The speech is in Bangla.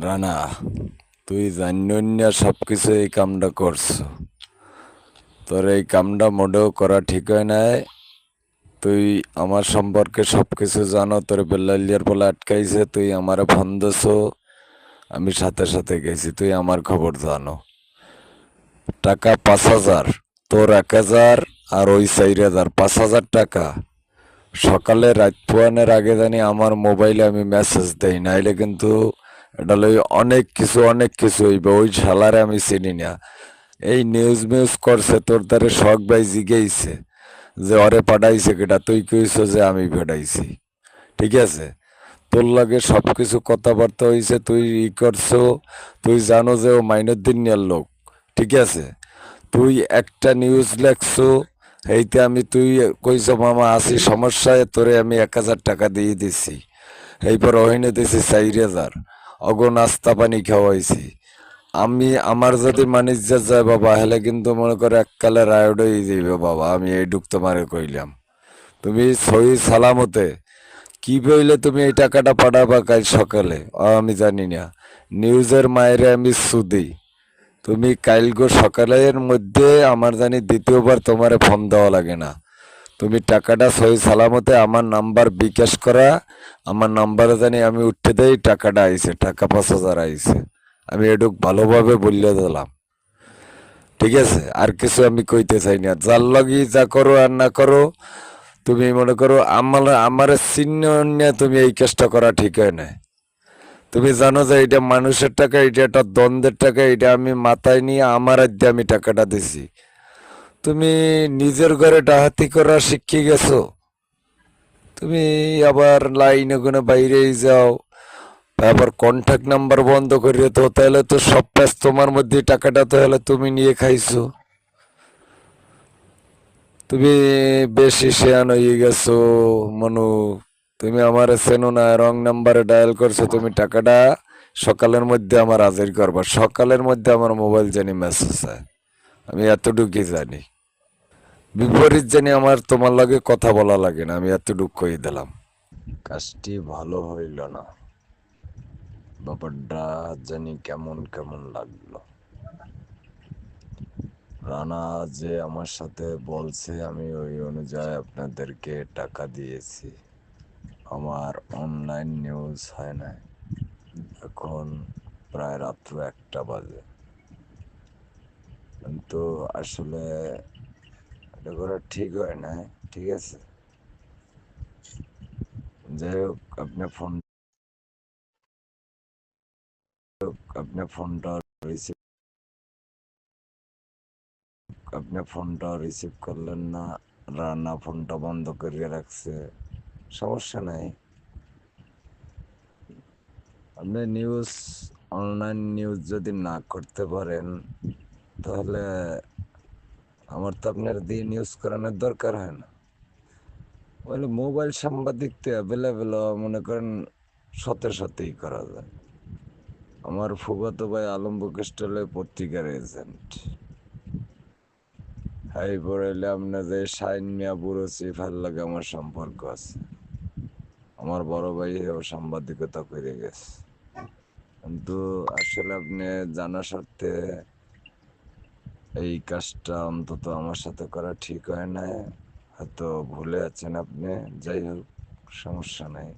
রানা, তুই জান্যন্যা সব কিছু এই কামটা করছ। তোর এই কামটা মোটেও করা ঠিক হয় নাই। তুই আমার সম্পর্কে সব কিছু জানো, তোর বেল্লালিয়ার বলে আটকাইছে, তুই আমার ফোন দিছো, আমি সাথে সাথে গেছি, তুই আমার খবর জানো। টাকা পাঁচ হাজার, তোর এক হাজার আর ওই চার হাজার, পাঁচ হাজার টাকা। সকালে রাত পোয়ানের আগে জানি আমার মোবাইলে আমি মেসেজ দেই, নাইলে কিন্তু এটা লই অনেক কিছু অনেক কিছু হইবে, ওই শালারে আমি চিনি না। এই নিউজ মিউজ করছে, তোর দ্বারে শখ ভাই জিগেইছে যে অরে পাঠাইছে কেটা, তুই কইছ যে আমি পাঠাইছি। ঠিক আছে? তোর লাগে সব কিছু কথাবার্তা হয়েছে তুই ই করছ, তুই জানো যে ও মাইনুদ্দিন নিয়ার লোক। ঠিক আছে? তুই একটা নিউজ লেখছো, এইতে আমি তুই কইছ, মামা, আসি, সমস্যায় তোরে আমি এক হাজার টাকা দিয়ে দিছি। এইপর ওহিনে দিছি চার হাজার। অগ নাস্তা পানি খাওয়াইছি। আমি আমার যদি মানিজ্য যায় বাবা, হেলে কিন্তু মনে করে এককালে রায়ডই যাইবে বাবা, আমি এই ডুক তোমারে কইলাম। তুমি সহি সালামতে, কি বইলে তুমি এই টাকাটা পাঠাবা কাল সকালে? আমি জানি না। নিউজের মায়েরে আমি সুদি। তুমি কালগো সকালের মধ্যে আমার জানি দ্বিতীয়বার তোমারে ফোন দেওয়া লাগে না। তুমি টাকাটা সহি সালামতে আমার নাম্বার বিকাশ করা। আমার নাম্বারে জানি আমি উঠতে দেই, টাকাটা আইছে, টাকা পাঁচ হাজার আইছে। আমি এটুক ভালোভাবে বললে দিলাম। ঠিক আছে, আর কিছু আমি কইতে চাই না। যার লগি যা করো আর না করো, তুমি মনে করো আমার আমার চিহ্ন নিয়ে তুমি এই কাজটা করা ঠিক হয় না তুমি জানো যে এটা মানুষের টাকা এটা একটা দ্বন্দ্বের টাকা এটা আমি মাথায় নিয়ে আমার আদ্যে আমি টাকাটা দিছি। তুমি নিজের ঘরে ডাহাতি করা শিখে গেছো। তুমি আবার লাইনে গুনে বাইরেই যাও। আবার কন্ট্যাক্ট নাম্বার বন্ধ করে তো তাহলে তো সব প্যাস তোমার মধ্যে টাকাটা তো হলে তুমি নিয়ে খাইছো। তুমি বেশি শেয়ান হয়ে গেছো, মনু। তুমি আমার চেনো না, রং নাম্বারে ডায়াল করছ, তুমি টাকাটা সকালের মধ্যে আমার হাজির করবা। সকালের মধ্যে আমার মোবাইল জানি মেসেজ আমি এতটুকুই জানি। বিপরীত জানি আমার তোমার লাগে কথা বলা লাগে না, আমি এতটুকু কই দিলাম। কাজটি ভালো হইল না। ব্যাপারটা জানি কেমন কেমন লাগল। রানা যে আমার সাথে বলছে, আমি ওই অনুযায়ী আপনাদেরকে টাকা দিয়েছি। আমার অনলাইন নিউজ হয় না এখন প্রায় রাত্র একটা বাজে। কিন্তু আসলে এটা করা ঠিক হয় না ঠিক আছে? যাই হোক আপনি ফোন আপনি ফোনটা রিসিভ আপনি ফোনটা রিসিভ করলেন না রান্না ফোনটা বন্ধ করে রাখছে, সমস্যা নাই। আপনি নিউজ অনলাইন নিউজ যদি না করতে পারেন, তাহলে আমার তো আপনার দিয়ে নিউজ করানোর দরকার হয় না। বলে মোবাইল সাংবাদিক তো অ্যাভেলেবেল মনে করেন সতে সতেই করা যায়। আমার ফুফাতো ভাই আলম বুকেস্টলে পত্রিকার এজেন্ট হাই পড়াইলে আপনার যে সাইন মিয়া বুড়ো চিফার লাগে আমার সম্পর্ক আছে। আমার বড় ভাই ও সাংবাদিকতা করে গেছে। কিন্তু আসলে আপনি জানা সত্ত্বে এই কাজটা অন্তত আমার সাথে করা ঠিক হয় না হয়তো ভুলে আছেন আপনি। যাই হোক, সমস্যা নাই।